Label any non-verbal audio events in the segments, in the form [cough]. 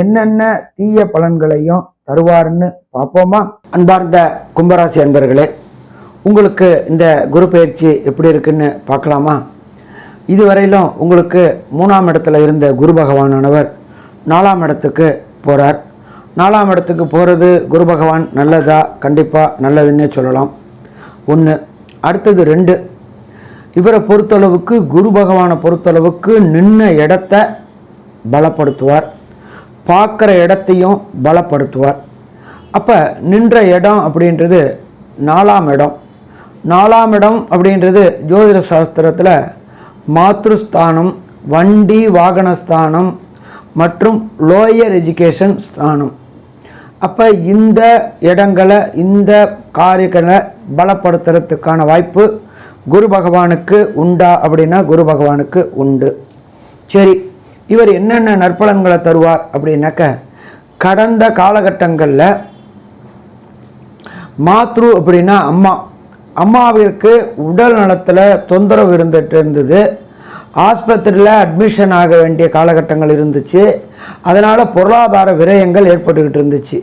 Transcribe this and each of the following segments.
என்னென்ன தீய பலன்களையும் தருவார்னு பார்ப்போமா? அன்பார்ந்த கும்பராசி அன்பர்களே உங்களுக்கு இந்த குரு பயிற்சி எப்படி இருக்குன்னு பார்க்கலாமா? இதுவரையிலும் உங்களுக்கு மூணாம் இடத்துல இருந்த குரு பகவானானவர் நாலாம் இடத்துக்கு போகிறார் நாலாம் இடத்துக்கு போகிறது குரு பகவான் நல்லதா? கண்டிப்பாக நல்லதுன்னே சொல்லலாம். ஒன்று அடுத்தது ரெண்டு. இவரை பொறுத்தளவுக்கு குரு பகவானை பொறுத்தளவுக்கு நின்ன இடத்த பலப்படுத்துவார். பார்க்குற இடத்தையும் பலப்படுத்துவார். அப்போ நின்ற இடம் அப்படின்றது நாலாம் இடம். நாலாம் இடம் அப்படின்றது ஜோதிட சாஸ்திரத்தில் மாத்ருஸ்தானம் வண்டி வாகனஸ்தானம் மற்றும் லோயர் எஜுகேஷன் ஸ்தானம். அப்போ இந்த இடங்களை இந்த காரியங்களை பலப்படுத்துறதுக்கான வாய்ப்பு குரு பகவானுக்கு உண்டா அப்படின்னா குரு பகவானுக்கு உண்டு. சரி இவர் என்னென்ன நற்பலன்களை தருவார் அப்படின்னாக்க கடந்த காலகட்டங்களில் மாத்ரு அப்படின்னா அம்மா. அம்மாவிற்கு உடல் நலத்தில் தொந்தரவு இருந்துட்டு இருந்தது. ஆஸ்பத்திரியில் அட்மிஷன் ஆக வேண்டிய காலகட்டங்கள் இருந்துச்சு. அதனால் பொருளாதார விரயங்கள் ஏற்பட்டுக்கிட்டு இருந்துச்சு.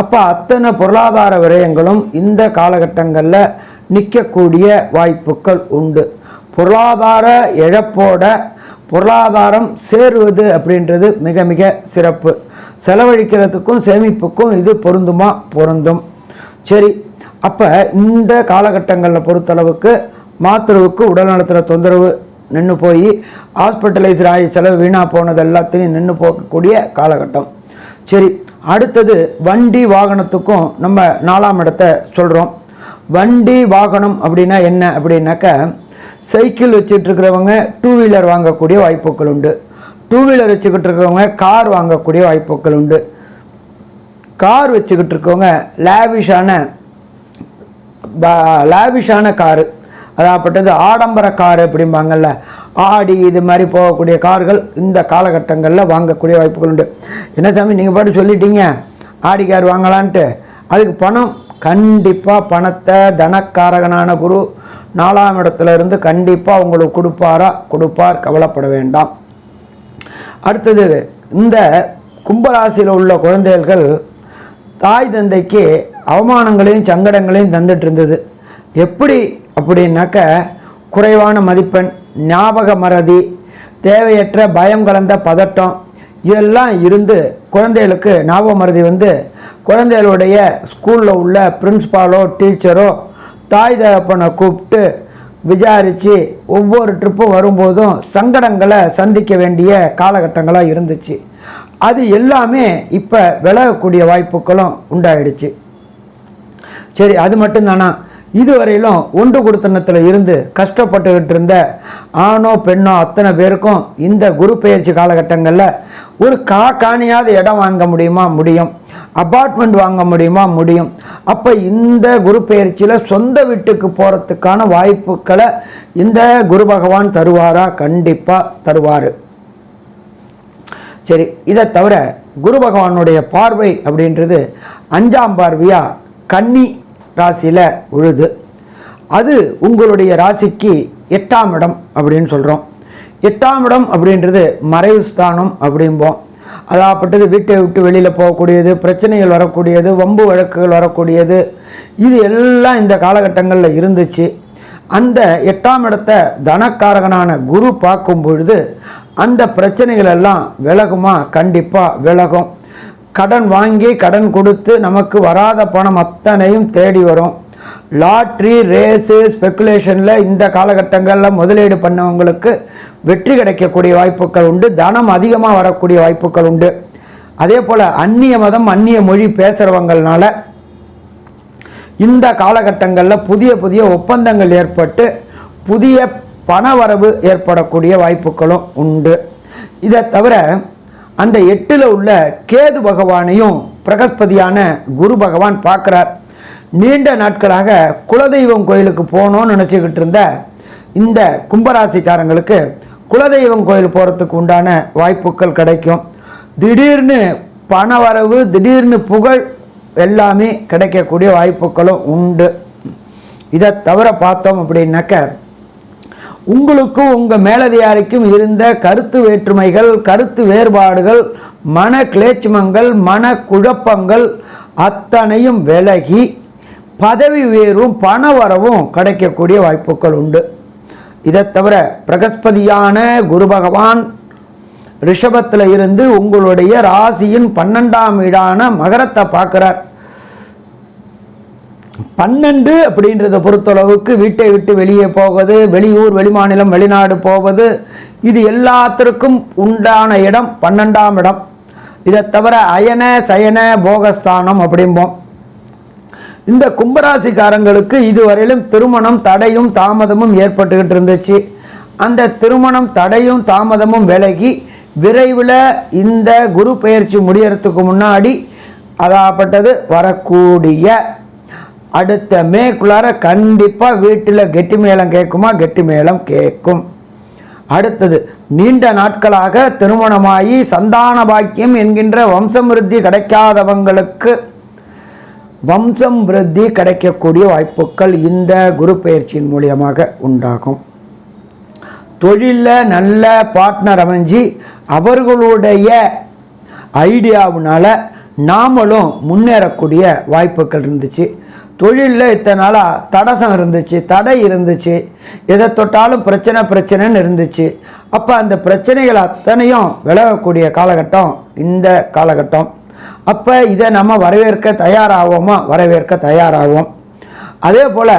அப்போ அத்தனை பொருளாதார விரயங்களும் இந்த காலகட்டங்களில் நிற்கக்கூடிய வாய்ப்புகள் உண்டு. பொருளாதார இழப்போட பொருளாதாரம் சேருவது அப்படின்றது மிக மிக சிறப்பு. செலவழிக்கிறதுக்கும் சேமிப்புக்கும் இது பொருந்துமா? பொருந்தும். சரி அப்போ இந்த காலகட்டங்களில் பொறுத்தளவுக்கு மாத்திரவுக்கு உடல்நலத்தில் தொந்தரவு நின்று போய் ஹாஸ்பிட்டலைஸ் ஆகி செலவு வீணாக போனது எல்லாத்தையும் நின்று போகக்கூடிய காலகட்டம். சரி அடுத்தது வண்டி வாகனத்துக்கும் நம்ம நாலாம் இடத்த சொல்கிறோம் வண்டி வாகனம் அப்படின்னா என்ன? அப்படின்னாக்க சைக்கிள் வச்சுட்ருக்கிறவங்க டூ வீலர் வாங்கக்கூடிய வாய்ப்புகள் உண்டு டூ வீலர் வச்சுக்கிட்டு இருக்கிறவங்க கார் வாங்கக்கூடிய வாய்ப்புகள் உண்டு கார் வச்சுக்கிட்டு இருக்கவங்க லேவிஷான லேவிஷான காரு அதாகப்பட்டது ஆடம்பர காரு அப்படிம்பாங்கள்ல ஆடி இது மாதிரி போகக்கூடிய கார்கள் இந்த காலகட்டங்களில் வாங்கக்கூடிய வாய்ப்புகள் உண்டு என்ன சாமி நீங்கள் பாட்டு சொல்லிட்டீங்க. Audi car வாங்கலான்ட்டு. அதுக்கு பணம் கண்டிப்பாக பணத்தை தனக்காரகனான குரு நாலாம் இடத்துல இருந்து கண்டிப்பாக உங்களுக்கு கொடுப்பாரா? கொடுப்பார். கவலைப்பட வேண்டாம். அடுத்தது இந்த கும்பராசியில் உள்ள குழந்தைகள் தாய் தந்தைக்கு அவமானங்களையும் சங்கடங்களையும் தந்துட்டு இருந்தது. எப்படி? அப்படின்னாக்க குறைவான மதிப்பெண் ஞாபக மறதி தேவையற்ற பயம் கலந்த பதட்டம் இதெல்லாம் இருந்து குழந்தைகளுக்கு ஞாபக மறதி வந்து குழந்தைகளுடைய ஸ்கூலில் உள்ள பிரின்ஸ்பாலோ டீச்சரோ தாய் தகப்பனை கூப்பிட்டு விசாரித்து ஒவ்வொரு ட்ரிப்பும் வரும்போதும் சங்கடங்களை சந்திக்க வேண்டிய காலகட்டங்களாக இருந்துச்சு. அது எல்லாமே இப்போ விலகக்கூடிய வாய்ப்புகளும் உண்டாயிடுச்சு. சரி அது மட்டும்தானா? இதுவரையிலும் ஒன்று கொடுத்தனத்தில் இருந்து கஷ்டப்பட்டுக்கிட்டு இருந்த ஆணோ பெண்ணோ அத்தனை பேருக்கும் இந்த குரு பெயர்ச்சி காலகட்டங்களில் ஒரு கா காணியாத இடம் வாங்க முடியுமா? முடியும். அபார்ட்மெண்ட் வாங்க முடியுமா? முடியும். அப்போ இந்த குரு பயிற்சியில் சொந்த வீட்டுக்கு போகிறதுக்கான வாய்ப்புகளை இந்த குரு பகவான் தருவாரா? கண்டிப்பாக தருவார். சரி இதை தவிர குரு பகவானுடைய பார்வை அப்படின்றது அஞ்சாம் பார்வையாக கன்னி ராசியில் உழுது. அது உங்களுடைய ராசிக்கு எட்டாம் இடம் அப்படின்னு சொல்கிறோம் எட்டாம் இடம் அப்படின்றது மறைவு ஸ்தானம் அப்படிம்போம். அதாகப்பட்டது வீட்டை விட்டு வெளியில் போகக்கூடியது பிரச்சனைகள் வரக்கூடியது வம்பு வழக்குகள் வரக்கூடியது இது எல்லாம் இந்த காலகட்டங்களில் இருந்துச்சு. அந்த எட்டாம் இடத்த தனக்காரகனான குரு பார்க்கும் பொழுது அந்த பிரச்சனைகள் எல்லாம் விலகுமா? கண்டிப்பாக விலகும். கடன் வாங்கி கடன் கொடுத்து நமக்கு வராத பணம் அத்தனையும் தேடி வரும். லாட்ரி ரேஸு ஸ்பெக்குலேஷனில் இந்த காலகட்டங்களில் முதலீடு பண்ணவங்களுக்கு வெற்றி கிடைக்கக்கூடிய வாய்ப்புகள் உண்டு தனம் அதிகமாக வரக்கூடிய வாய்ப்புகள் உண்டு. அதே போல் அந்நிய மதம் அந்நிய மொழி பேசுகிறவங்கனால இந்த காலகட்டங்களில் புதிய புதிய ஒப்பந்தங்கள் ஏற்பட்டு புதிய பணவரவு ஏற்படக்கூடிய வாய்ப்புகளும் உண்டு. இதை தவிர அந்த எட்டில் உள்ள கேது பகவானையும் பிரகஸ்பதியான குரு பகவான் பார்க்குறார். நீண்ட நாட்களாக குலதெய்வம் கோயிலுக்கு போகணும்னு நினச்சிக்கிட்டு இருந்த இந்த கும்பராசிக்காரங்களுக்கு குலதெய்வம் கோயில் போகிறதுக்கு உண்டான வாய்ப்புகள் கிடைக்கும். திடீர்னு பணவரவு திடீர்னு புகழ் எல்லாமே கிடைக்கக்கூடிய வாய்ப்புகளும் உண்டு. இதை தவிர பார்த்தோம் அப்படின்னாக்க உங்களுக்கும் உங்கள் மேலதிகாரிக்கும் இருந்த கருத்து வேற்றுமைகள் கருத்து வேறுபாடுகள் மன கிளேச்சமங்கள் மன குழப்பங்கள் அத்தனையும் விலகி பதவி உயர்வும் பண வரவும் கிடைக்கக்கூடிய வாய்ப்புகள் உண்டு. இதை தவிர பிரகஸ்பதியான குரு பகவான் ரிஷபத்தில் இருந்து உங்களுடைய ராசியின் பன்னெண்டாம் வீடான மகரத்தை பார்க்குறார். பன்னெண்டு அப்படின்றத பொறுத்தளவுக்கு வீட்டை விட்டு வெளியே போவது வெளியூர் வெளிமாநிலம் வெளிநாடு போவது இது எல்லாத்திற்கும் உண்டான இடம் பன்னெண்டாம் இடம். இதை தவிர அயன சயன போகஸ்தானம் அப்படிம்போம். இந்த கும்பராசிக்காரங்களுக்கு இதுவரையிலும் திருமணம் தடையும் தாமதமும் ஏற்பட்டுக்கிட்டு இருந்துச்சு. அந்த திருமணம் தடையும் தாமதமும் விலகி விரைவில் இந்த குரு பயிற்சி முடியறதுக்கு முன்னாடி அதாப்பட்டது வரக்கூடிய அடுத்த மேக்குள்ளார கண்டிப்பாக வீட்டில் கெட்டி மேளம் கேட்குமா? கெட்டி மேளம் கேட்கும். அடுத்தது நீண்ட நாட்களாக திருமணமாகி சந்தான பாக்கியம் என்கின்ற வம்சமிருத்தி கிடைக்காதவங்களுக்கு வம்சம் விருத்தி கிடைக்கக்கூடிய வாய்ப்புகள் இந்த குரு பயிற்சியின் மூலியமாக உண்டாகும். தொழிலில் நல்ல பார்ட்னர் அமைஞ்சு அவர்களுடைய ஐடியாவுனால நாமளும் முன்னேறக்கூடிய வாய்ப்புகள் இருந்துச்சு. தொழிலில் இத்தனை நாளாக தடசம் இருந்துச்சு தடை இருந்துச்சு. எதை தொட்டாலும் பிரச்சனை பிரச்சனைன்னு இருந்துச்சு. அப்போ அந்த பிரச்சனைகள் அத்தனையும் விலகக்கூடிய காலகட்டம் இந்த காலகட்டம். அப்போ இதை நம்ம வரவேற்க தயாராகுவோமா வரவேற்க தயாராகுவோம் அதே போல்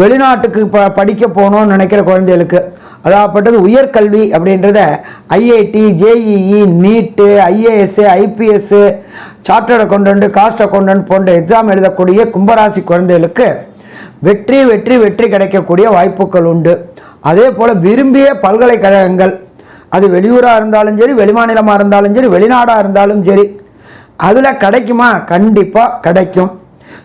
வெளிநாட்டுக்கு ப படிக்க போகணும்னு நினைக்கிற குழந்தைகளுக்கு அதாகப்பட்டது உயர்கல்வி அப்படின்றத IIT JEE NEET IAS IPS chartered accountant cost accountant போன்ற எக்ஸாம் எழுதக்கூடிய கும்பராசி குழந்தைகளுக்கு வெற்றி வெற்றி வெற்றி கிடைக்கக்கூடிய வாய்ப்புகள் உண்டு. அதே போல் விரும்பிய பல்கலைக்கழகங்கள் அது வெளியூராக இருந்தாலும் சரி வெளிமாநிலமாக இருந்தாலும் சரி வெளிநாடாக இருந்தாலும் சரி அதில் கிடைக்குமா? கண்டிப்பாக கிடைக்கும்.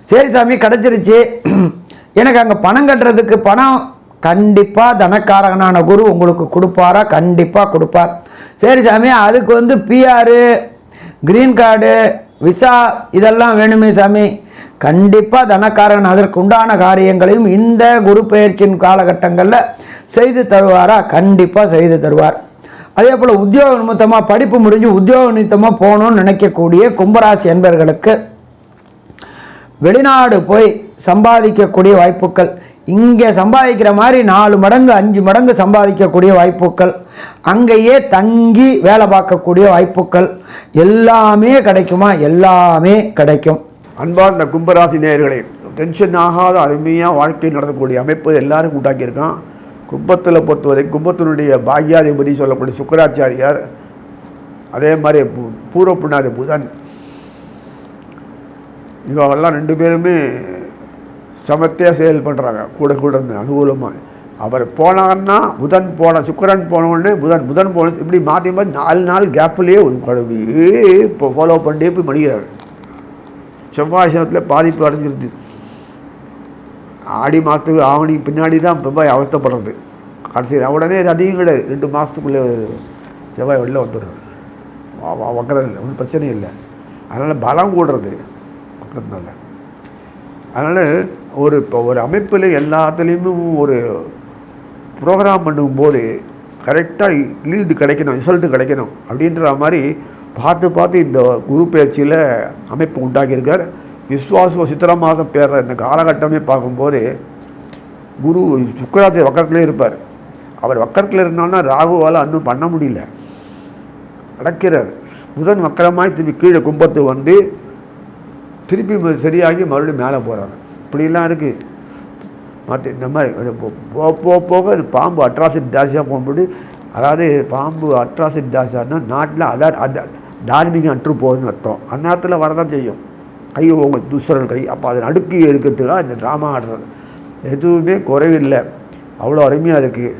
சரி சாமி கிடச்சிருச்சு. [clears throat] எனக்கு அங்கே பணம் கட்டுறதுக்கு பணம் கண்டிப்பாக தனக்காரகனான குரு உங்களுக்கு கொடுப்பாரா? கண்டிப்பாக கொடுப்பார். சரி சாமி அதுக்கு வந்து பிஆரு கிரீன் கார்டு விசா இதெல்லாம் வேணுமே சாமி. கண்டிப்பாக தனக்காரன் அதற்கு உண்டான காரியங்களையும் இந்த குரு பயிற்சியின் காலகட்டங்களில் செய்து தருவாரா? கண்டிப்பாக செய்து தருவார். அதே போல் உத்தியோக நிமித்தமாக படிப்பு முடிஞ்சு உத்தியோக நிமித்தமாக போகணும்னு நினைக்கக்கூடிய கும்பராசி என்பர்களுக்கு வெளிநாடு போய் சம்பாதிக்கக்கூடிய வாய்ப்புகள். இங்கே சம்பாதிக்கிற மாதிரி நாலு மடங்கு அஞ்சு மடங்கு சம்பாதிக்கக்கூடிய வாய்ப்புகள். அங்கேயே தங்கி வேலை பார்க்கக்கூடிய வாய்ப்புகள். எல்லாமே கிடைக்குமா? எல்லாமே கிடைக்கும். அன்பார்ந்த கும்பராசி நேயர்களே டென்ஷன் ஆகாத அருமையாக வாழ்க்கையில் நடக்கக்கூடிய அமைப்பு எல்லாருக்கும் உண்டாக்கியிருக்கான். கும்பத்தில் பொறுத்தவரை கும்பத்தினுடைய பாக்யாதிபதி சொல்லக்கூடிய சுக்கராச்சாரியார் அதே மாதிரி பூர்வ புண்ணாதி புதன். இவங்கெல்லாம் ரெண்டு பேருமே சமத்தையாக செயல் பண்ணுறாங்க கூட கூட இருந்து அனுகூலமாக அவர் போனான்னா புதன் போன சுக்கரன் போன புதன் புதன் போன இப்படி மாற்றி மாற்றி நாலு நாள் கேப்லேயே ஒரு கடவுளே இப்போ ஃபாலோ பண்ணிட்டே போய் மணிக்கிறார் செவ்வாய் சனத்தில் பாதிப்பு அடைஞ்சிருது. ஆடி மாதத்துக்கு ஆவணி பின்னாடி தான் செவ்வாய் அவஸ்தப்படுறது கடைசியில் உடனே அதிகம் கிடையாது. ரெண்டு மாதத்துக்குள்ளே செவ்வாய் வெளில வந்துடுறாரு வக்கரம் இல்லை ஒன்றும் பிரச்சனை இல்லை. அதனால் பலம் கூடுறது வக்கரத்தினால. அதனால் ஒரு இப்போ ஒரு அமைப்பில் எல்லாத்துலேயுமே ஒரு ப்ரோக்ராம் பண்ணும்போது கரெக்டாக ஈல்டு கிடைக்கணும் ரிசல்ட்டு கிடைக்கணும் அப்படின்ற மாதிரி பார்த்து பார்த்து இந்த குரு பயிற்சியில் அமைப்பு உண்டாக்கியிருக்கார். விஸ்வாச சித்திர மாதம் பேர்ற இந்த காலகட்டமே பார்க்கும்போது குரு சுக்கராத்தி வக்கரத்துலேயே இருப்பார். அவர் வக்கரத்தில் இருந்தால்னா ராகுவால் அன்னும் பண்ண முடியல. அடக்கிறார் புதன் வக்கரமாய் திருப்பி கீழே கும்பத்து வந்து திருப்பி சரியாகி மறுபடியும் மேலே போகிறார் இப்படிலாம் இருக்குது மற்ற இந்த மாதிரி போக போக போக அது பாம்பு அட்ராசிட் டாசியாக போகும்போது அதாவது பாம்பு அட்ராசிட் ஜாஸ்தியானா நாட்டில் அதான் அது தார்மீகம் அற்று போகுதுன்னு அர்த்தம். அந்நேரத்தில் வரதான் செய்யும். கை உங்க துஷ்டர்கள் கை. அப்போ அதை அடுக்கி இருக்கிறதுக்காக இந்த ட்ராமா ஆடுறது? எதுவுமே குறைவில்லை. அவ்வளோ அருமையாக இருக்குது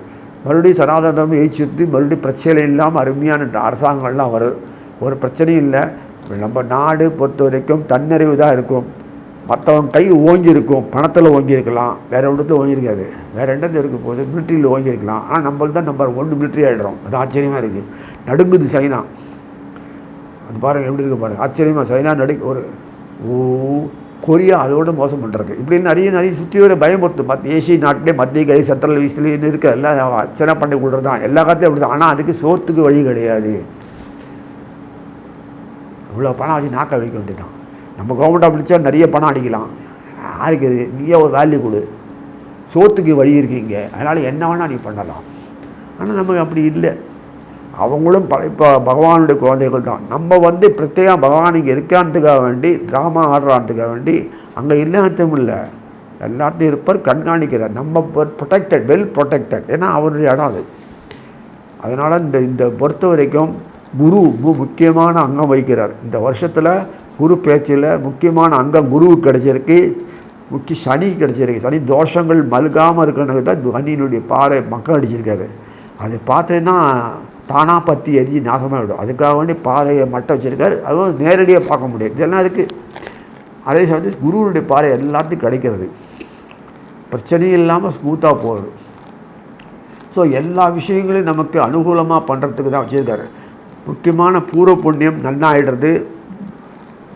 மறுபடியும் சனாதன தர்மம் எழுச்சிட்டு மறுபடியும் பிரச்சனை இல்லாமல் அருமையான அரசாங்கங்கள்லாம் வரும் ஒரு பிரச்சனையும் இல்லை. நம்ம நாடு பொறுத்த வரைக்கும் தன்னறிவு தான் இருக்கும். மற்றவங்க கை ஓங்கி இருக்கும். பணத்தில் ஓங்கி இருக்கலாம். வேறு ஒன்றுத்தில் ஓங்கி இருக்காது. வேறு இடத்துல இருக்கும் போது மிலிட்ரியில் ஓங்கி இருக்கலாம். ஆனால் நம்மளுக்கு தான் நம்பர் ஒன்று மிலிட்ரி ஆகிடுறோம் அது ஆச்சரியமாக இருக்குது நடுங்குது சைனா. அது பாருங்கள் எப்படி இருக்கு பாருங்கள் ஆச்சரியமாக சைனா நடு ஒரு ஓ கொரியா அதோட மோசம் பண்ணுறது இப்படி நிறைய நிறைய சுற்றி வர பயமுறுத்து. மத் ஏசிய நாட்டிலே மத்திய கை சென்ட்ரல் ஈஸ்ட்லேயும் இருக்க எல்லாம் அர்ச்சனை பண்ணி கொடுறது தான் எல்லா காலத்தையும் அப்படி தான் ஆனால் அதுக்கு சோத்துக்கு வழி கிடையாது. இவ்வளோ பணம் வச்சு நாக்க அடிக்க வேண்டியதான் நம்ம கவர்மெண்ட் அப்படிச்சா நிறைய பணம் அடிக்கலாம். யாருக்கு இது? நீயே ஒரு வேல்யூ கொடு. சோத்துக்கு வழி இருக்கீங்க அதனால் என்ன வேணால் நீ பண்ணலாம். ஆனால் நமக்கு அப்படி இல்லை. அவங்களும் இப்போ பகவானுடைய குழந்தைகள் தான் நம்ம வந்து பிரத்யேகம் பகவான் இங்கே இருக்கான்றதுக்காக வேண்டி ட்ராமா ஆடுறான்றதுக்காக வேண்டி அங்கே இல்லாததும் இல்லை. எல்லாத்தையும் இருப்பார் கண்காணிக்கிறார். நம்ம ப்ரொடெக்டட் வெல் ப்ரொடெக்டட் ஏன்னா அவருடைய இடம் அது. அதனால் இந்த இந்த பொறுத்த வரைக்கும் குரு மு- முக்கியமான அங்கம் வகிக்கிறார். இந்த வருஷத்தில் குரு பேச்சில் முக்கியமான அங்கம் குருவுக்கு கிடச்சிருக்கு. முக்கிய சனி கிடச்சிருக்கு. சனி தோஷங்கள் மல்காமல் இருக்கிறனுக்கு தான் சனியினுடைய பாறை மக்கள் அடிச்சிருக்காரு. அதை பார்த்தீங்கன்னா தானாக பற்றி எரிஞ்சு நாசமாக விடும். அதுக்காக வேண்டி பாறையை மட்டும் வச்சிருக்காரு. அதுவும் நேரடியாக பார்க்க முடியாது. இதெல்லாம் இருக்குது அதே சமயத்தில் குருவனுடைய பாறை எல்லாத்தையும் கிடைக்கிறது. பிரச்சனையும் இல்லாமல் ஸ்மூத்தாக போகிறது ஸோ எல்லா விஷயங்களையும் நமக்கு அனுகூலமாக பண்ணுறதுக்கு தான் வச்சுருக்காரு. முக்கியமான பூர்வ புண்ணியம் நன்னாயிடுறது.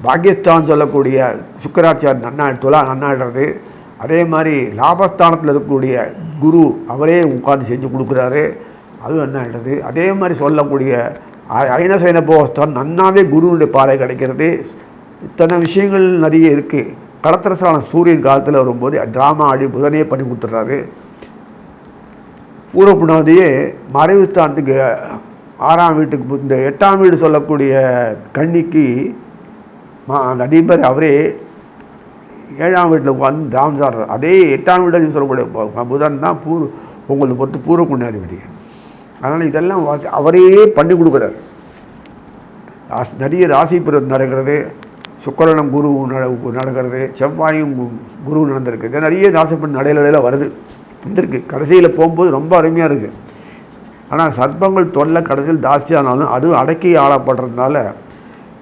பாகியஸ்தான் சொல்லக்கூடிய சுக்கராச்சார் நன்னா துலா நன்னாயிடுறது. அதே மாதிரி லாபஸ்தானத்தில் இருக்கக்கூடிய குரு அவரே உட்காந்து செஞ்சு கொடுக்குறாரு. அதுவும் நன்னாயிடுறது அதே மாதிரி சொல்லக்கூடிய அ- ஐனசைன போஸ்தான் நன்னாவே குருனுடைய பாறை கிடைக்கிறது. இத்தனை விஷயங்கள் நிறைய இருக்குது களத்திரசான சூரியன் காலத்தில் வரும்போது ட்ராமா ஆடி புதனே பண்ணி கொடுத்துட்றாரு. பூர்வப்புணாதியே மறைவு ஸ்தானத்துக்கு ஆறாம் வீட்டுக்கு இந்த எட்டாம் வீடு சொல்லக்கூடிய கன்னிக்கு மா அந்த அதிபர் அவரே ஏழாம் வீட்டில் உட்காந்து தாம் அதே எட்டாம் வீடு சொல்லக்கூடிய புதன் தான் பூர்வ உங்களுக்கு பொறுத்து பூர்வ புண்ணியாதிபதி அதனால் இதெல்லாம் வாசி- அவரே பண்ணி கொடுக்குறாரு. ராசி நிறைய ராசி பிறப்பு நடக்கிறது. சுக்கரனும் குரு நடக்கிறது. செவ்வாயும் குரு நடந்திருக்கு. இது நிறைய ராசிப்படி நடையில வருது. வந்திருக்கு. கடைசியில் போகும்போது ரொம்ப அருமையாக இருக்குது ஆனால் சர்ப்பங்கள் தொல்லை கடைசியில் ஜாஸ்தியானாலும் அதுவும் அடக்கி ஆளப்படுறதுனால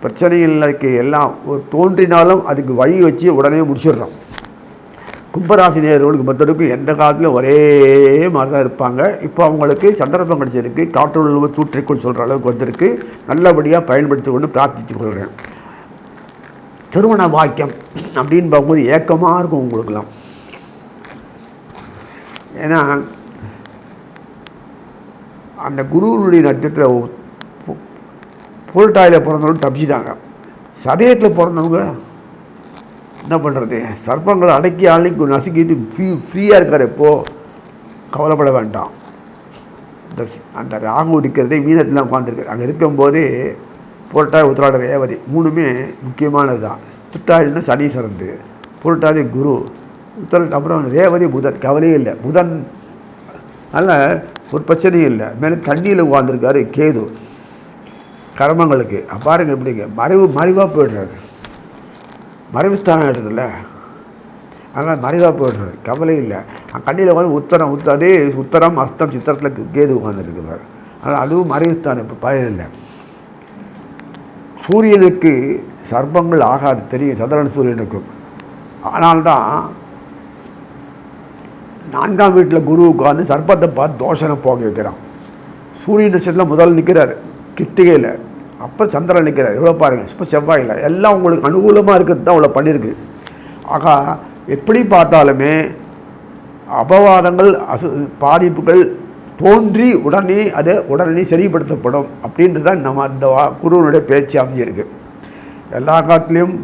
பிரச்சனைகளுக்கு எல்லாம் ஒரு தோன்றினாலும் அதுக்கு வழி வச்சு உடனே முடிச்சிடுறோம். கும்பராசி நேர்களுக்கு பொறுத்தவரைக்கும் எந்த காலத்திலும் ஒரே மாதிரி தான் இருப்பாங்க. இப்போ அவங்களுக்கு சந்தர்ப்பம் கிடைச்சிருக்கு. காற்றுள்ள தூற்றிக்கொள் சொல்கிற அளவுக்கு வந்திருக்கு. நல்லபடியாக பயன்படுத்தி கொண்டு பிரார்த்தித்து கொள்கிறேன். திருமண வாக்கியம் அப்படின்னு பார்க்கும்போது ஏக்கமாக இருக்கும் உங்களுக்கெல்லாம். ஏன்னா அந்த குருவனுடைய நட்சத்திர புல்டாயில் பிறந்தவங்க தப்பிச்சிட்டாங்க. சதயத்தில் பிறந்தவங்க என்ன பண்ணுறது சர்ப்பங்களை அடக்கி ஆளுக்கு நசுக்கிட்டு ஃப்ரீ ஃப்ரீயாக இருக்கார் இப்போ கவலைப்பட வேண்டாம். இந்த அந்த ராகு இருக்கிறதே மீனத்தில் உட்காந்துருக்கு அங்கே இருக்கும்போது புரட்டாதி உத்திராட ரேவதி மூணுமே முக்கியமானது தான் சனி சிறந்து புரட்டாதி குரு உத்திராட அப்புறம் ரேவதி புதன். கவலையே இல்லை. புதன் அதனால் ஒரு பிரச்சனையும் இல்லை. மேலும் தண்ணியில் உட்காந்துருக்காரு கேது. கர்மங்களுக்கு. பாருங்கள் பாருங்க எப்படிங்க மறைவு மறைவாக போயிடுறாரு. மறைவுத்தானம் ஆகிடுதுல்ல அதனால் மறைவாக போயிடுறது கவலை இல்லை. கண்ணியில் வந்து உத்தரம் உத்த உத்தரம் அஸ்தம் சித்திரத்தில் கேது உட்காந்துருக்கு பாரு. அதனால் அதுவும் மறைவுத்தானம் இப்போ பயன் இல்லை. சூரியனுக்கு சர்ப்பங்கள் ஆகாது. தெரியும். சந்திரன் சூரியனுக்கும். ஆனால்தான் நான்காம் வீட்டில் குரு உட்காந்து சர்ப்பத்தை பார்த்து தோஷனை போக வைக்கிறான். சூரிய நட்சத்திரம் முதல் நிற்கிறார் கிருத்திகையில். அப்போ சந்திரன் நிற்கிறார் எவ்வளோ பாருங்கள் இப்போ செவ்வாயில் எல்லாம் உங்களுக்கு அனுகூலமாக இருக்கிறது தான் அவ்வளோ பண்ணியிருக்கு. ஆகா எப்படி பார்த்தாலுமே அபவாதங்கள் அசு பாதிப்புகள் தோன்றி உடனே அதை உடனே சரிப்படுத்தப்படும் அப்படின்றது தான் நம்ம அந்த வா குருவனுடைய பேச்சு அமைஞ்சிருக்கு. எல்லா காட்டிலையும்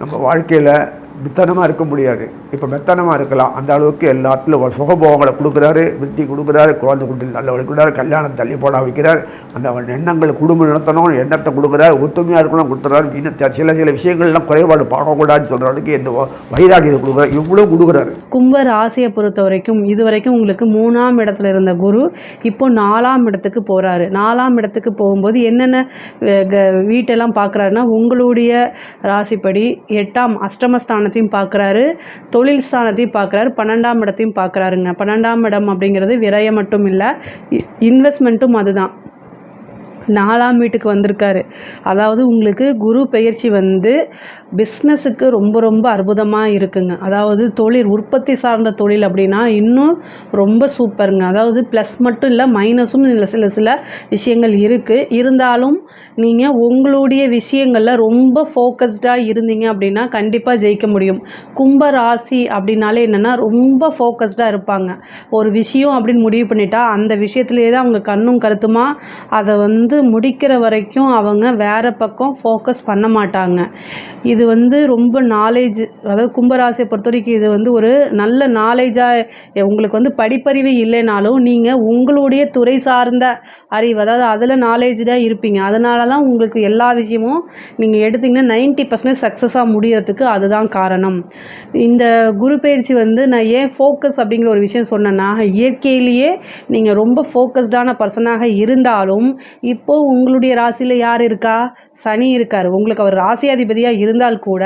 நம்ம வாழ்க்கையில் வித்தனமாக இருக்க முடியாது. இப்போ மெத்தனமாக இருக்கலாம். அந்த அளவுக்கு எல்லாத்துலையும் ஒரு சுகபோகங்களை கொடுக்குறாரு விருத்தி கொடுக்குறாரு குழந்தை குட்டி நல்ல கொடுக்குறாரு கல்யாணம் தள்ளி போட வைக்கிறார். அந்த எண்ணங்கள் குடும்பம் நடத்தணும் எண்ணத்தை கொடுக்குறாரு ஒத்துமையாக இருக்கணும் கொடுத்துறாரு. இன்னும் சில சில விஷயங்கள்லாம் குறைபாடு பார்க்கக்கூடாதுன்னு சொல்கிற அளவுக்கு இந்த வைராகியத்தை கொடுக்குறாரு. இவ்வளோ கொடுக்குறாரு. கும்ப ராசியை பொறுத்த வரைக்கும் இது வரைக்கும் உங்களுக்கு மூணாம் இடத்துல இருந்த குரு இப்போ நாலாம் இடத்துக்கு போகிறாரு நாலாம் இடத்துக்கு போகும்போது என்னென்ன வீட்டெல்லாம் பார்க்குறாருன்னா உங்களுடைய ராசிப்படி எட்டாம் அஷ்டமஸ்தானம் ஸ்தானத்தையும் பார்க்குறாரு. தொழில் ஸ்தானத்தையும் பார்க்குறாரு. பன்னெண்டாம் இடத்தையும் பார்க்குறாருங்க. பன்னெண்டாம் இடம் அப்படிங்கிறது விரயம் மட்டும் இல்லை இன்வெஸ்ட்மெண்ட்டும் அதுதான். நாலாம் வீட்டுக்கு வந்திருக்காரு. அதாவது உங்களுக்கு குரு பெயர்ச்சி வந்து பிஸ்னஸுக்கு ரொம்ப ரொம்ப அற்புதமாக இருக்குங்க. அதாவது தொழில் உற்பத்தி சார்ந்த தொழில் அப்படின்னா இன்னும் ரொம்ப சூப்பருங்க அதாவது ப்ளஸ் மட்டும் இல்லை மைனஸும் இதில் சில சில விஷயங்கள் இருக்குது இருந்தாலும் நீங்கள் உங்களுடைய விஷயங்களில் ரொம்ப ஃபோக்கஸ்டாக இருந்தீங்க அப்படின்னா கண்டிப்பாக ஜெயிக்க முடியும். கும்ப ராசி அப்படின்னாலே என்னென்னா ரொம்ப ஃபோக்கஸ்டாக இருப்பாங்க. ஒரு விஷயம் அப்படின்னு முடிவு பண்ணிட்டா அந்த விஷயத்துலேயே தான் அவங்க கண்ணும் கருத்துமா அதை வந்து முடிக்கிற வரைக்கும் அவங்க வேறு பக்கம் ஃபோக்கஸ் பண்ண மாட்டாங்க. இது வந்து ரொம்ப நாலேஜ் அதாவது கும்பராசியை பொறுத்த வரைக்கும் இது வந்து ஒரு நல்ல நாலேஜாக உங்களுக்கு வந்து படிப்பறிவு இல்லைனாலும் நீங்கள் உங்களுடைய துறை சார்ந்த அறிவு அதாவது அதில் நாலேஜ் தான் இருப்பீங்க. அதனால தான் உங்களுக்கு எல்லா விஷயமும் நீங்கள் எடுத்தீங்கன்னா நைன்ட்டி பர்சன்டேஜ் சக்ஸஸாக முடியறதுக்கு அதுதான் காரணம். இந்த குரு பயிற்சி வந்து நான் ஏன் ஃபோக்கஸ் அப்படிங்கிற ஒரு விஷயம் சொன்னேன்னா இயற்கையிலேயே நீங்கள் ரொம்ப ஃபோக்கஸ்டான பர்சனாக இருந்தாலும் இப்போது உங்களுடைய ராசியில் யார் இருக்கா? சனி இருக்கார். உங்களுக்கு அவர் ராசியாதிபதியாக இருந்தால் கூட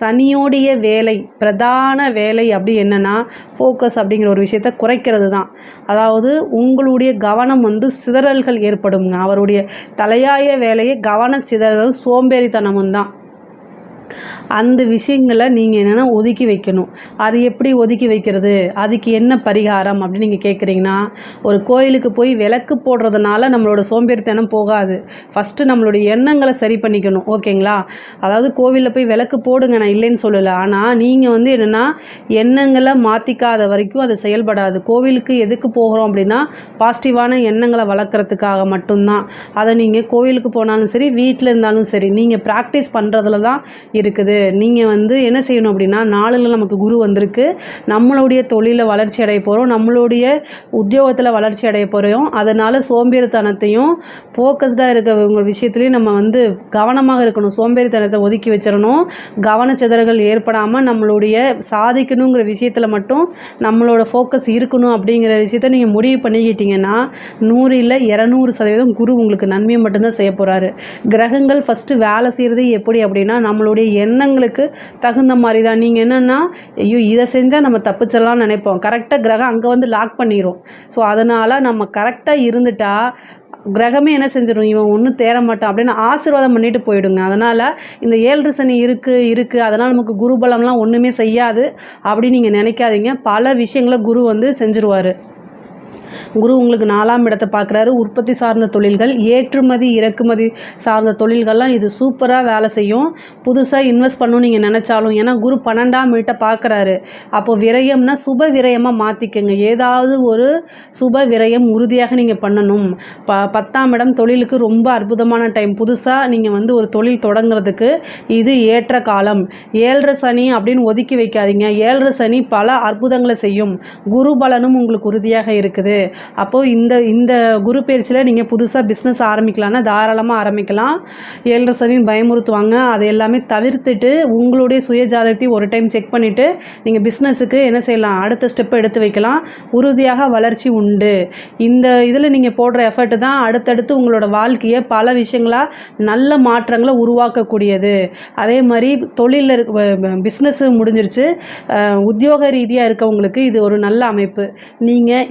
சனியோடைய வேலை பிரதான வேலை அப்படி என்னென்னா ஃபோக்கஸ் அப்படிங்கிற ஒரு விஷயத்தை குறைக்கிறது தான் அதாவது உங்களுடைய கவனம் வந்து சிதறல்கள் ஏற்படுங்க அவருடைய தலையாய வேலையை கவன சிதறலும் சோம்பேறித்தனமும் தான். அந்த விஷயங்களை நீங்கள் என்னென்னா ஒதுக்கி வைக்கணும். அது எப்படி ஒதுக்கி வைக்கிறது? அதுக்கு என்ன பரிகாரம் அப்படின்னு நீங்கள் கேட்குறீங்கன்னா ஒரு கோயிலுக்கு போய் விளக்கு போடுறதுனால நம்மளோட சோம்பேறித்தனம் போகாது. ஃபஸ்ட்டு நம்மளுடைய எண்ணங்களை சரி பண்ணிக்கணும். ஓகேங்களா அதாவது கோவிலில் போய் விளக்கு போடுங்க நான் இல்லைன்னு சொல்லலை. ஆனால் நீங்கள் வந்து என்னென்னா எண்ணங்களை மாற்றிக்காத வரைக்கும் அது செயல்படாது. கோவிலுக்கு எதுக்கு போகிறோம் அப்படின்னா பாசிட்டிவான எண்ணங்களை வளர்க்குறதுக்காக மட்டும்தான். அதை நீங்கள் கோவிலுக்கு போனாலும் சரி வீட்டில் இருந்தாலும் சரி நீங்கள் ப்ராக்டிஸ் பண்ணுறதுல தான் இருக்குது. நீங்கள் வந்து என்ன செய்யணும் அப்படின்னா நாளில் நமக்கு குரு வந்திருக்கு. நம்மளுடைய தொழிலில் வளர்ச்சி அடைய போகிறோம் நம்மளுடைய உத்தியோகத்தில் வளர்ச்சி அடைய போகிறோம் அதனால் சோம்பேறித்தனத்தையும் ஃபோக்கஸ்டாக இருக்கிறவங்க விஷயத்துலையும் நம்ம வந்து கவனமாக இருக்கணும். சோம்பேறித்தனத்தை ஒதுக்கி வச்சிடணும். கவனச்சிதறல்கள் ஏற்படாமல் நம்மளுடைய சாதிக்கணுங்கிற விஷயத்தில் மட்டும் நம்மளோட ஃபோக்கஸ் இருக்கணும் அப்படிங்கிற விஷயத்த நீங்கள் முடிவு பண்ணிக்கிட்டீங்கன்னா நூறு இல்லை இரநூறு சதவீதம் குரு உங்களுக்கு நன்மையை மட்டும்தான் செய்ய போகிறாரு கிரகங்கள் ஃபஸ்ட்டு வேலை செய்கிறது எப்படி அப்படின்னா நம்மளுடைய எண்ணங்களுக்கு தகுந்த மாதிரி தான் நீங்கள் என்னென்னா ஐயோ இதை செஞ்சால் நம்ம தப்பிச்சிடலாம்னு நினைப்போம். கரெக்டாக கிரகம் அங்கே வந்து லாக் பண்ணிடும் ஸோ அதனால் நம்ம கரெக்டாக இருந்துட்டா கிரகமே என்ன செஞ்சிடும் இவன் ஒன்றும் தேர மாட்டான் அப்படின்னு ஆசீர்வாதம் பண்ணிட்டு போயிடுங்க. அதனால் இந்த ஏழு சனி இருக்குது இருக்குது அதனால் நமக்கு குரு பலம்லாம் ஒன்றுமே செய்யாது. அப்படின்னு நீங்கள் நினைக்காதீங்க. பல விஷயங்களை குரு வந்து செஞ்சுருவார். குரு உங்களுக்கு நாலாம் இடத்தை பார்க்குறாரு. உற்பத்தி சார்ந்த தொழில்கள் ஏற்றுமதி இறக்குமதி சார்ந்த தொழில்கள்லாம் இது சூப்பராக வேலை செய்யும். புதுசாக இன்வெஸ்ட் பண்ணணும் நீங்கள் நினச்சாலும் ஏன்னா குரு பன்னெண்டாம் வீட்டை பார்க்குறாரு. அப்போ விரயம்னா சுப விரயமாக மாற்றிக்கங்க ஏதாவது ஒரு சுப விரயம் உறுதியாக நீங்கள் பண்ணணும். ப பத்தாம் இடம் தொழிலுக்கு ரொம்ப அற்புதமான டைம் புதுசாக நீங்கள் வந்து ஒரு தொழில் தொடங்குறதுக்கு இது ஏற்ற காலம். ஏழரை சனி அப்படின்னு ஒதுக்கி வைக்காதீங்க. ஏழரை சனி பல அற்புதங்களை செய்யும். குரு பலனும் உங்களுக்கு உறுதியாக இருக்குது. அப்போது இந்த இந்த குரு பயிற்சியில் நீங்கள் புதுசாக பிஸ்னஸ் ஆரம்பிக்கலான்னா தாராளமாக ஆரம்பிக்கலாம். ஏழரை சனின்னு பயமுறுத்துவாங்க. அதை எல்லாமே தவிர்த்துட்டு உங்களுடைய சுயஜாலத்தையும் ஒரு டைம் செக் பண்ணிவிட்டு நீங்கள் பிஸ்னஸுக்கு என்ன செய்யலாம்? அடுத்த ஸ்டெப்பை எடுத்து வைக்கலாம். உறுதியாக வளர்ச்சி உண்டு. இந்த இதில் நீங்கள் போடுற எஃபர்ட்டு தான் அடுத்தடுத்து உங்களோட வாழ்க்கையை பல விஷயங்களாக நல்ல மாற்றங்களை உருவாக்கக்கூடியது. அதே மாதிரி தொழிலில் இருக்க பிஸ்னஸ் முடிஞ்சிருச்சு. உத்தியோக ரீதியாக இருக்கவங்களுக்கு இது ஒரு நல்ல அமைப்பு. நீங்கள்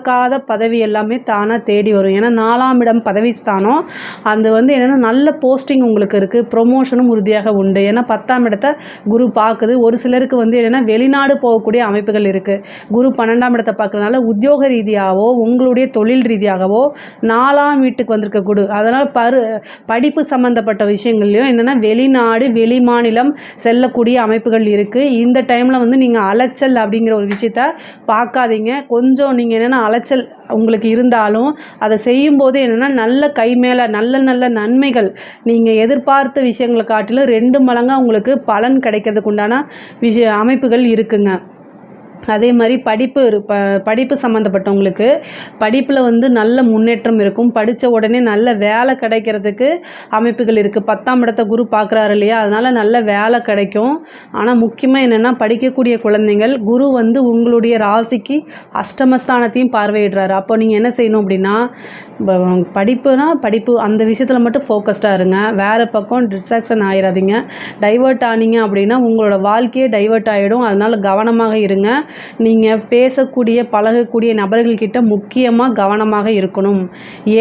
எதிர்பார்க்காத பதவி எல்லாமே தானாக தேடி வரும். ஏன்னா நாலாம் இடம் பதவி ஸ்தானம். அது வந்து என்னென்னா நல்ல போஸ்டிங் உங்களுக்கு இருக்குது ப்ரொமோஷனும் உறுதியாக உண்டு. ஏன்னா பத்தாம் இடத்தை குரு பார்க்குது. ஒரு சிலருக்கு வந்து என்னென்னா வெளிநாடு போகக்கூடிய அமைப்புகள் இருக்குது குரு பன்னெண்டாம் இடத்தை பார்க்குறதுனால உத்தியோக ரீதியாகவோ உங்களுடைய தொழில் ரீதியாகவோ நாலாம் வீட்டுக்கு வந்திருக்க குரு. அதனால் பரு படிப்பு சம்மந்தப்பட்ட விஷயங்கள்லையும் என்னென்னா வெளிநாடு வெளி மாநிலம் செல்லக்கூடிய அமைப்புகள் இருக்குது இந்த டைமில் வந்து நீங்கள் அலைச்சல் அப்படிங்கிற ஒரு விஷயத்த பார்க்காதீங்க. கொஞ்சம் நீங்கள் என்னென்னா அலைச்சல் உங்களுக்கு இருந்தாலும் அதை செய்யும்போது என்னென்னா நல்ல கை மேலே நல்ல நல்ல நன்மைகள் நீங்கள் எதிர்பார்த்த விஷயங்களை காட்டிலும் ரெண்டு மடங்காக உங்களுக்கு பலன் கிடைக்கிறதுக்கு உண்டான விஷய அமைப்புகள் இருக்குங்க. அதே மாதிரி படிப்பு ப படிப்பு சம்மந்தப்பட்டவங்களுக்கு படிப்பில் வந்து நல்ல முன்னேற்றம் இருக்கும். படித்த உடனே நல்ல வேலை கிடைக்கிறதுக்கு அமைப்புகள் இருக்குது பத்தாம் இடத்த குரு பார்க்குறாரு இல்லையா? அதனால் நல்ல வேலை கிடைக்கும். ஆனால் முக்கியமாக என்னென்னா படிக்கக்கூடிய குழந்தைகள் குரு வந்து உங்களுடைய ராசிக்கு அஷ்டமஸ்தானத்தையும் பார்வையிடுறாரு. அப்போ நீங்கள் என்ன செய்யணும் அப்படின்னா படிப்புனா படிப்பு அந்த விஷயத்தில் மட்டும் ஃபோக்கஸ்டாக இருங்க. வேறு பக்கம் டிஸ்ட்ராக்ஷன் ஆயிடாதீங்க டைவர்ட் ஆனீங்க அப்படின்னா உங்களோட வாழ்க்கையே டைவர்ட் ஆகிடும் அதனால் கவனமாக இருங்க. நீங்கள் பேசக்கூடிய பழகக்கூடிய நபர்கள்கிட்ட முக்கியமாக கவனமாக இருக்கணும்.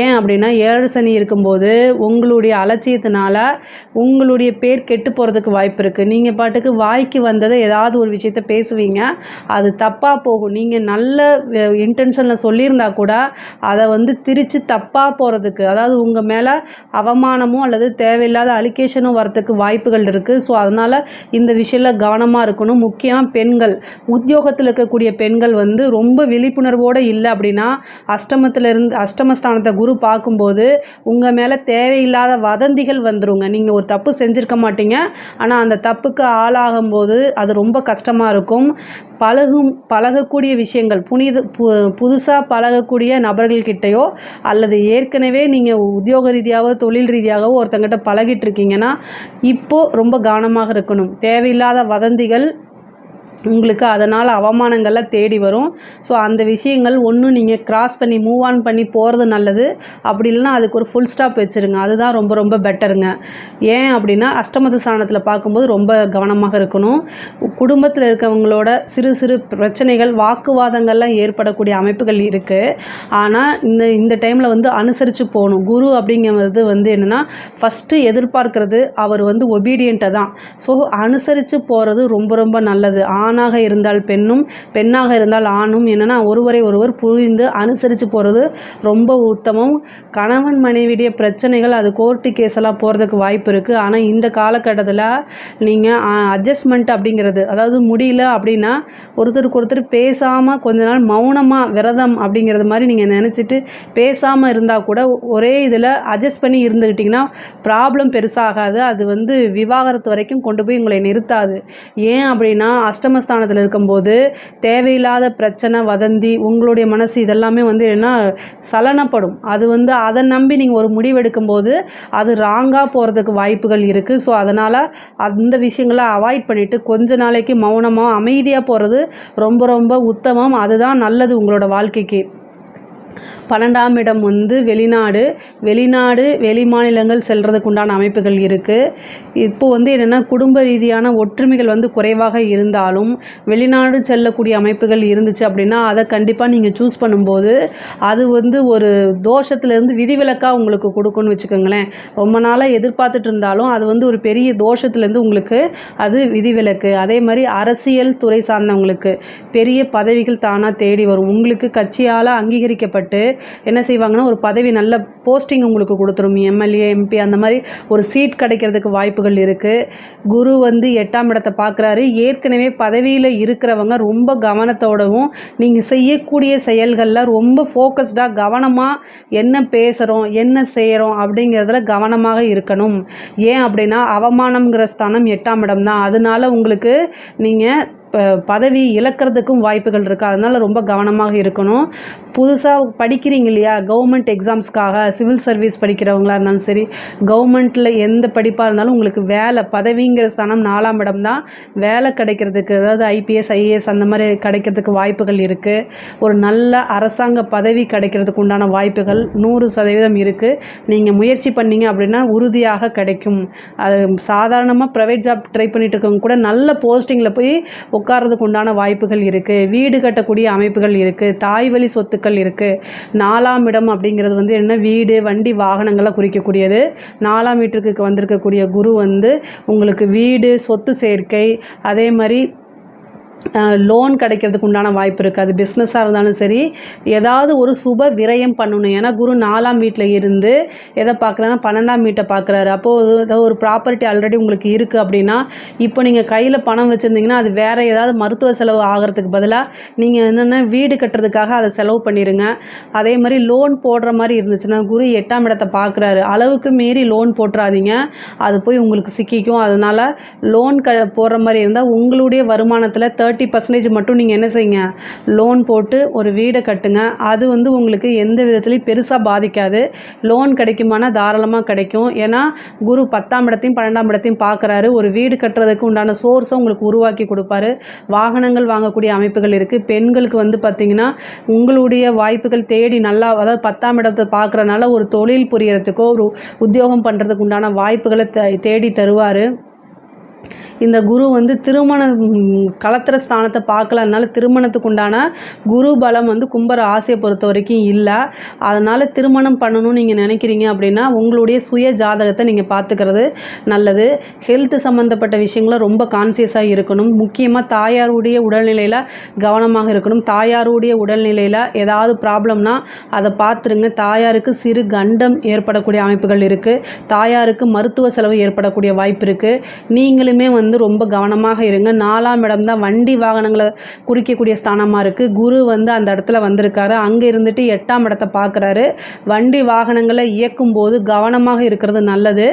ஏன் அப்படின்னா ஏழு சனி இருக்கும்போது உங்களுடைய அலட்சியத்தினால உங்களுடைய பேர் கெட்டு போகிறதுக்கு வாய்ப்பு இருக்குது நீங்கள் பாட்டுக்கு வாய்க்கு வந்ததை ஏதாவது ஒரு விஷயத்த பேசுவீங்க. அது தப்பாக போகும். நீங்கள் நல்ல இன்டென்ஷனில் சொல்லியிருந்தா கூட அதை வந்து திரித்து தப்பாக போகிறதுக்கு அதாவது உங்கள் மேலே அவமானமோ அல்லது தேவையில்லாத அலிகேஷனும் வரத்துக்கு வாய்ப்புகள் இருக்குது ஸோ அதனால் இந்த விஷயத்தில் கவனமாக இருக்கணும். முக்கியமாக பெண்கள் உத்தியோகத்தில் இருக்கக்கூடிய பெண்கள் வந்து ரொம்ப விழிப்புணர்வோடு இல்லை அப்படின்னா அஷ்டமத்தில் இருந்து அஷ்டமஸ்தானத்தை குரு பார்க்கும்போது உங்கள் மேலே தேவையில்லாத வதந்திகள் வந்துருங்க. நீங்கள் ஒரு தப்பு செஞ்சுருக்க மாட்டீங்க. ஆனால் அந்த தப்புக்கு ஆளாகும்போது அது ரொம்ப கஷ்டமாக இருக்கும். பழகும் பழகக்கூடிய விஷயங்கள் புனித பு புதுசாக பழகக்கூடிய நபர்கள்கிட்டயோ அல்லது ஏற்கனவே நீங்கள் உத்தியோக ரீதியாகவோ தொழில் ரீதியாகவோ ஒருத்தங்கிட்ட பழகிட்டு இருக்கீங்கன்னா இப்போது ரொம்ப கவனமாக இருக்கணும். தேவையில்லாத வதந்திகள் உங்களுக்கு அதனால் அவமானங்கள்லாம் தேடி வரும். ஸோ அந்த விஷயங்கள் ஒன்றும் நீங்கள் கிராஸ் பண்ணி மூவ் ஆன் பண்ணி போகிறது நல்லது. அப்படி இல்லைன்னா அதுக்கு ஒரு ஃபுல் ஸ்டாப் வச்சுருங்க. அதுதான் ரொம்ப ரொம்ப பெட்டருங்க ஏன் அப்படின்னா அஷ்டமத சாணத்தில் பார்க்கும்போது ரொம்ப கவனமாக இருக்கணும். குடும்பத்தில் இருக்கவங்களோட சிறு சிறு பிரச்சனைகள் வாக்குவாதங்கள்லாம் ஏற்படக்கூடிய அமைப்புகள் இருக்குது ஆனால் இந்த இந்த டைமில் வந்து அனுசரித்து போகணும். குரு அப்படிங்கிறது வந்து என்னென்னா ஃபஸ்ட்டு எதிர்பார்க்கறது அவர் வந்து ஒபீடியண்ட்டை தான். ஸோ அனுசரித்து போகிறது ரொம்ப ரொம்ப நல்லது. ஆ ஆணாக இருந்தால் பெண்ணும் பெண்ணாக இருந்தால் ஆணும். என்னென்னா ஒருவரை ஒருவர் புரிந்து அனுசரித்து போகிறது ரொம்ப உத்தமம். கணவன் மனைவியுடைய பிரச்சனைகள் அது கோர்ட்டு கேஸெல்லாம் போகிறதுக்கு வாய்ப்பு இருக்குது ஆனால் இந்த காலகட்டத்தில் நீங்கள் அட்ஜஸ்ட்மெண்ட் அப்படிங்கிறது அதாவது முடியல அப்படின்னா ஒருத்தருக்கு ஒருத்தர் பேசாமல் கொஞ்ச நாள் மௌனமாக விரதம் அப்படிங்கிறது மாதிரி நீங்கள் நினச்சிட்டு பேசாமல் இருந்தால் கூட ஒரே இதில் அட்ஜஸ்ட் பண்ணி இருந்துக்கிட்டிங்கன்னா ப்ராப்ளம் பெருசாகாது. அது வந்து விவாகரத்து வரைக்கும் கொண்டு போய் உங்களை நிறுத்தாது. ஏன் அப்படின்னா அஷ்டம அஷ்டமஸ்தானத்தில் இருக்கும்போது தேவையில்லாத பிரச்சனை வதந்தி உங்களுடைய மனசு இதெல்லாமே வந்து என்ன சலனப்படும். அது வந்து அதை நம்பி நீங்கள் ஒரு முடிவெடுக்கும்போது அது ராங்காக போகிறதுக்கு வாய்ப்புகள் இருக்குது ஸோ அதனால் அந்த விஷயங்களை அவாய்ட் பண்ணிவிட்டு கொஞ்ச நாளைக்கு மௌனமாக அமைதியாக போகிறது ரொம்ப ரொம்ப உத்தமம். அதுதான் நல்லது உங்களோட வாழ்க்கைக்கு. பன்னெண்டாம் இடம் வந்து வெளிநாடு. வெளிநாடு வெளி மாநிலங்கள் செல்கிறதுக்கு உண்டான அமைப்புகள் இருக்குது இப்போ வந்து என்னென்னா குடும்ப ரீதியான ஒற்றுமைகள் வந்து குறைவாக இருந்தாலும் வெளிநாடு செல்லக்கூடிய அமைப்புகள் இருந்துச்சு அப்படின்னா அதை கண்டிப்பாக நீங்கள் சூஸ் பண்ணும்போது அது வந்து ஒரு தோஷத்துலேருந்து விதிவிலக்காக உங்களுக்கு கொடுக்கும்னு வச்சுக்கோங்களேன். ரொம்ப நாளாக எதிர்பார்த்துட்டு இருந்தாலும் அது வந்து ஒரு பெரிய தோஷத்துலேருந்து உங்களுக்கு அது விதிவிலக்கு. அதே மாதிரி அரசியல் துறை சார்ந்தவங்களுக்கு பெரிய பதவிகள் தானாக தேடி வரும். உங்களுக்கு கட்சியால் அங்கீகரிக்கப்பட்டு என்ன செய்வாங்கன்னா ஒரு பதவி நல்ல போஸ்டிங் உங்களுக்கு கொடுத்துரும். எம்எல்ஏ எம்பி அந்த மாதிரி ஒரு சீட் கிடைக்கிறதுக்கு வாய்ப்புகள் இருக்குது குரு வந்து எட்டாம் இடத்தை பார்க்குறாரு. ஏற்கனவே பதவியில் இருக்கிறவங்க ரொம்ப கவனத்தோடவும் நீங்கள் செய்யக்கூடிய செயல்களில் ரொம்ப ஃபோக்கஸ்டாக கவனமாக என்ன பேசுகிறோம் என்ன செய்கிறோம் அப்படிங்கிறதுல கவனமாக இருக்கணும். ஏன் அப்படின்னா அவமானம்ங்கிற ஸ்தானம் எட்டாம் இடம் தான் அதனால உங்களுக்கு நீங்கள் பதவி இழக்கிறதுக்கும் வாய்ப்புகள் இருக்குது அதனால் ரொம்ப கவனமாக இருக்கணும். புதுசாக படிக்கிறீங்க இல்லையா? கவர்மெண்ட் எக்ஸாம்ஸ்க்காக சிவில் சர்வீஸ் படிக்கிறவங்களா இருந்தாலும் சரி கவர்மெண்ட்டில் எந்த படிப்பாக இருந்தாலும் உங்களுக்கு வேலை பதவிங்கிற ஸ்தானம் நாலாம் இடம் தான். வேலை கிடைக்கிறதுக்கு அதாவது ஐபிஎஸ் ஐஏஎஸ் அந்த மாதிரி கிடைக்கிறதுக்கு வாய்ப்புகள் இருக்குது ஒரு நல்ல அரசாங்க பதவி கிடைக்கிறதுக்கு உண்டான வாய்ப்புகள் நூறு சதவீதம் இருக்குது நீங்கள் முயற்சி பண்ணீங்க அப்படின்னா உறுதியாக கிடைக்கும். அது சாதாரணமாக ப்ரைவேட் ஜாப் ட்ரை பண்ணிட்டு இருக்கவங்க கூட நல்ல போஸ்டிங்கில் போய் உட்கார்றதுக்கு உண்டான வாய்ப்புகள் இருக்குது வீடு கட்டக்கூடிய அமைப்புகள் இருக்குது தாய் வழி சொத்துக்கள் இருக்குது நாலாம் இடம் அப்படிங்கிறது வந்து என்ன? வீடு வண்டி வாகனங்களை குறிக்கக்கூடியது. நாலாம் வீட்டுக்கு வந்திருக்கக்கூடிய குரு வந்து உங்களுக்கு வீடு சொத்து சேர்க்கை அதே மாதிரி லோன் கிடைக்கிறதுக்கு உண்டான வாய்ப்பு இருக்குது அது பிஸ்னஸாக இருந்தாலும் சரி ஏதாவது ஒரு சுப விரயம் பண்ணணும். ஏன்னா குரு நாலாம் வீட்டில் இருந்து எதை பார்க்குறாருன்னா பன்னெண்டாம் வீட்டை பார்க்குறாரு. அப்போது ஏதாவது ஒரு ப்ராப்பர்ட்டி ஆல்ரெடி உங்களுக்கு இருக்குது அப்படின்னா இப்போ நீங்கள் கையில் பணம் வச்சுருந்தீங்கன்னா அது வேறு ஏதாவது மருத்துவ செலவு ஆகிறதுக்கு பதிலாக நீங்கள் என்னென்ன வீடு கட்டுறதுக்காக அதை செலவு பண்ணிடுங்க அதே மாதிரி லோன் போடுற மாதிரி இருந்துச்சுன்னா குரு எட்டாம் இடத்தை பார்க்குறாரு. அளவுக்கு மீறி லோன் போட்டுறாதீங்க. அது போய் உங்களுக்கு சிக்கிக்கும். அதனால் லோன் க போடுற மாதிரி இருந்தால் உங்களுடைய வருமானத்தில் தேர்ட்டி பர்சன்டேஜ் மட்டும் நீங்கள் என்ன செய்யுங்க? லோன் போட்டு ஒரு வீடை கட்டுங்க. அது வந்து உங்களுக்கு எந்த விதத்துலையும் பெருசாக பாதிக்காது. லோன் கிடைக்குமானா தாராளமாக கிடைக்கும். ஏன்னா குரு பத்தாம் இடத்தையும் பன்னெண்டாம் இடத்தையும் பார்க்குறாரு ஒரு வீடு கட்டுறதுக்கு உண்டான சோர்ஸை உங்களுக்கு உருவாக்கி கொடுப்பாரு. வாகனங்கள் வாங்கக்கூடிய அமைப்புகள் இருக்குது பெண்களுக்கு வந்து பார்த்திங்கன்னா உங்களுடைய வாய்ப்புகள் தேடி நல்லா அதாவது பத்தாம் இடத்தை பார்க்குறனால ஒரு தொழில் புரியறதுக்கோ ஒரு உத்தியோகம் பண்ணுறதுக்கு உண்டான வாய்ப்புகளை தே- தேடி தருவார். இந்த குரு வந்து திருமண ம், கலத்திர ஸ்தானத்தை பார்க்கலனால திருமணத்துக்கு உண்டான குரு பலம் வந்து கும்பர ஆசையை பொறுத்த வரைக்கும் இல்லை. அதனால் திருமணம் பண்ணணும்னு நீங்கள் நினைக்கிறீங்க அப்படின்னா உங்களுடைய சுய ஜாதகத்தை நீங்கள் பார்த்துக்கிறது நல்லது. ஹெல்த் சம்மந்தப்பட்ட விஷயங்கள ரொம்ப கான்சியஸாக இருக்கணும். முக்கியமாக தாயாருடைய உடல்நிலையில் கவனமாக இருக்கணும். தாயாருடைய உடல்நிலையில் ஏதாவது ப்ராப்ளம்னா அதை பார்த்துருங்க. தாயாருக்கு சிறு கண்டம் ஏற்படக்கூடிய அமைப்புகள் இருக்குது தாயாருக்கு மருத்துவ செலவு ஏற்படக்கூடிய வாய்ப்பு இருக்குது நீங்களுமே வந்து ரொம்ப கவனமாக இருங்க. நாலாம் இடம் தான் வண்டி வாகனங்களை குறிக்கக்கூடிய ஸ்தானமாக இருக்குது குரு வந்து அந்த இடத்துல வந்திருக்காரு. அங்கே இருந்துட்டு எட்டாம் இடத்தை பார்க்குறாரு. வண்டி வாகனங்களை இயக்கும் போது கவனமாக இருக்கிறது நல்லது.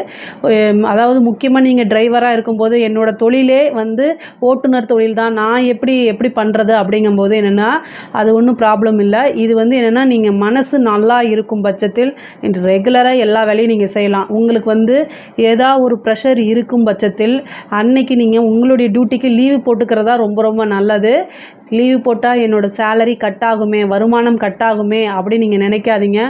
அதாவது முக்கியமாக நீங்கள் டிரைவராக இருக்கும்போது என்னோட தொழிலே வந்து ஓட்டுநர் தொழில் தான். நான் எப்படி எப்படி பண்ணுறது அப்படிங்கும்போது என்னென்னா அது ஒன்றும் ப்ராப்ளம் இல்லை. இது வந்து என்னென்னா நீங்கள் மனசு நல்லா இருக்கும் பட்சத்தில் ரெகுலராக எல்லா வேலையும் நீங்கள் செய்யலாம். உங்களுக்கு வந்து ஏதாவது ஒரு ப்ரெஷர் இருக்கும் பட்சத்தில் அன்னைக்கு நீங்கள் உங்களுடைய டியூட்டிக்கு லீவு போட்டுக்கிறதா ரொம்ப ரொம்ப நல்லது. லீவு போட்டால் என்னோடய சேலரி கட் ஆகுமே வருமானம் கட் ஆகுமே அப்படின்னு நீங்கள் நினைக்காதீங்க.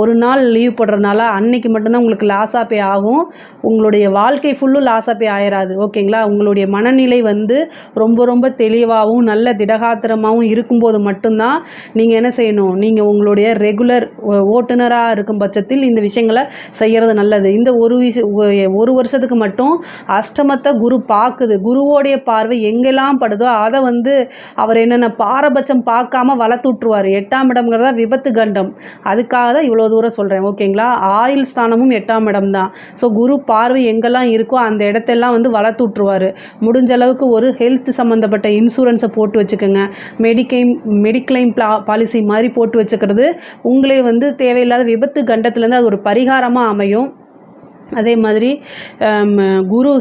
ஒரு நாள் லீவ் போடுறதுனால அன்னைக்கு மட்டும்தான் உங்களுக்கு லாஸாக பே ஆகும். உங்களுடைய வாழ்க்கை ஃபுல்லும் லாஸாக பே ஆயிராது. ஓகேங்களா? உங்களுடைய மனநிலை வந்து ரொம்ப ரொம்ப தெளிவாகவும் நல்ல திடகாத்திரமாகவும் இருக்கும்போது மட்டும்தான் நீங்கள் என்ன செய்யணும்? நீங்கள் உங்களுடைய ரெகுலர் ஓட்டுநராக இருக்கும் பட்சத்தில் இந்த விஷயங்களை செய்கிறது நல்லது. இந்த ஒரு விஷ ஒரு வருஷத்துக்கு மட்டும் அஷ்டமத்தை குரு பார்க்குது. குருவோடைய பார்வை எங்கெல்லாம் படுதோ அதை வந்து அவரை என்னென்ன பாரபட்சம் பார்க்காம வளர்த்து விட்ருவார் எட்டாம் இடம்ங்கிறத விபத்து கண்டம். அதுக்காக தான் இவ்வளோ தூரம் சொல்கிறேன் ஓகேங்களா? ஆயுள் ஸ்தானமும் எட்டாம் இடம் தான் ஸோ குரு பார்வை எங்கெல்லாம் இருக்கோ அந்த இடத்தெல்லாம் வந்து வளர்த்து விட்ருவார் முடிஞ்ச அளவுக்கு ஒரு ஹெல்த் சம்மந்தப்பட்ட இன்சூரன்ஸை போட்டு வச்சுக்கோங்க. மெடிக்கைம் மெடிக்ளைம் பாலிசி மாதிரி போட்டு வச்சுக்கிறது உங்களே வந்து தேவையில்லாத விபத்து கண்டத்துலேருந்து அது ஒரு பரிகாரமாக அமையும். அதே மாதிரி குரு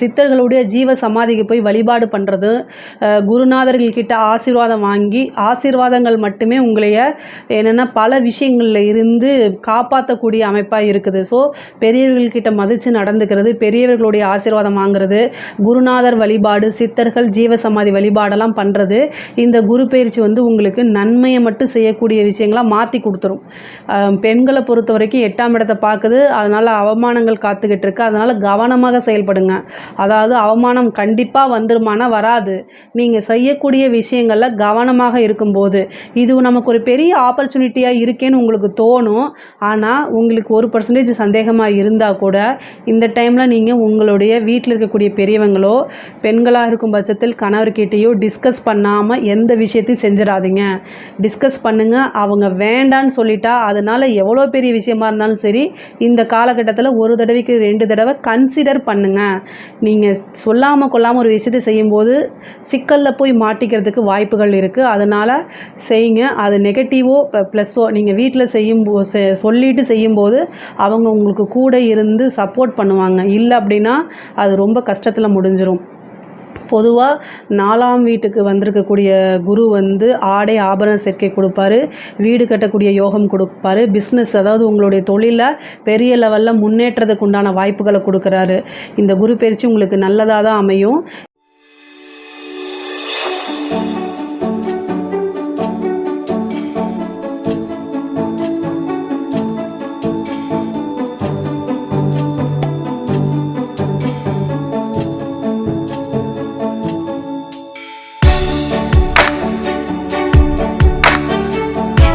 சித்தர்களுடைய ஜீவ சமாதிக்கு போய் வழிபாடு பண்ணுறது குருநாதர்கள்கிட்ட ஆசீர்வாதம் வாங்கி ஆசீர்வாதங்கள் மட்டுமே உங்களைய என்னென்னா பல விஷயங்களில் இருந்து காப்பாற்றக்கூடிய அமைப்பாக இருக்குது. ஸோ பெரியவர்கள்கிட்ட மதித்து நடந்துக்கிறது பெரியவர்களுடைய ஆசீர்வாதம் வாங்குறது குருநாதர் வழிபாடு சித்தர்கள் ஜீவ சமாதி வழிபாடெல்லாம் பண்ணுறது இந்த குரு பயிற்சி வந்து உங்களுக்கு நன்மையை மட்டும் செய்யக்கூடிய விஷயங்களாக மாற்றி கொடுத்துரும். பெண்களை பொறுத்த வரைக்கும் எட்டாம் இடத்தை பார்க்குது. அதனால் அவமானங்கள் காத்துக்கிட்டு இருக்கு அதனால் கவனமாக செயல்படுங்க. அதாவது அவமானம் கண்டிப்பாக வந்துருமானா வராது. நீங்கள் செய்யக்கூடிய விஷயங்களில் கவனமாக இருக்கும்போது. இது நமக்கு ஒரு பெரிய ஆப்பர்ச்சுனிட்டியாக இருக்கேன்னு உங்களுக்கு தோணும். ஆனால் உங்களுக்கு ஒரு பர்சன்டேஜ் சந்தேகமாக இருந்தால் கூட இந்த டைமில் நீங்கள் உங்களுடைய வீட்டில் இருக்கக்கூடிய பெரியவங்களோ பெண்களாக இருக்கும் பட்சத்தில் கணவர்கிட்டேயோ டிஸ்கஸ் பண்ணாமல் எந்த விஷயத்தையும் செஞ்சிடாதீங்க. டிஸ்கஸ் பண்ணுங்கள் அவங்க வேண்டான்னு சொல்லிட்டா அதனால் எவ்வளோ பெரிய விஷயமா இருந்தாலும் சரி இந்த காலகட்டத்தில் ஒரு தடவைக்கு ரெண்டு தடவை கன்சிடர் பண்ணுங்கள் நீங்கள் சொல்லாமல் கொள்ளாமல் ஒரு விஷயத்தை செய்யும்போது சிக்கலில் போய் மாட்டிக்கிறதுக்கு வாய்ப்புகள் இருக்குது அதனால் செய்யுங்க. அது நெகட்டிவோ ப்ளஸ்ஸோ நீங்கள் வீட்டில் செய்யும் செ- சொல்லிட்டு செய்யும்போது அவங்க உங்களுக்கு கூட இருந்து சப்போர்ட் பண்ணுவாங்க. இல்லை அப்படின்னா அது ரொம்ப கஷ்டத்தில் முடிஞ்சிடும் பொதுவாக நாலாம் வீட்டுக்கு வந்திருக்கக்கூடிய குரு வந்து ஆடை ஆபரண சேர்க்கை கொடுப்பாரு வீடு கட்டக்கூடிய யோகம் கொடுப்பாரு பிஸ்னஸ் அதாவது உங்களுடைய தொழிலில் பெரிய லெவலில் முன்னேற்றத்துக்கு உண்டான வாய்ப்புகளை கொடுக்குறாரு. இந்த குரு பயிற்சி உங்களுக்கு நல்லதாக தான் அமையும்.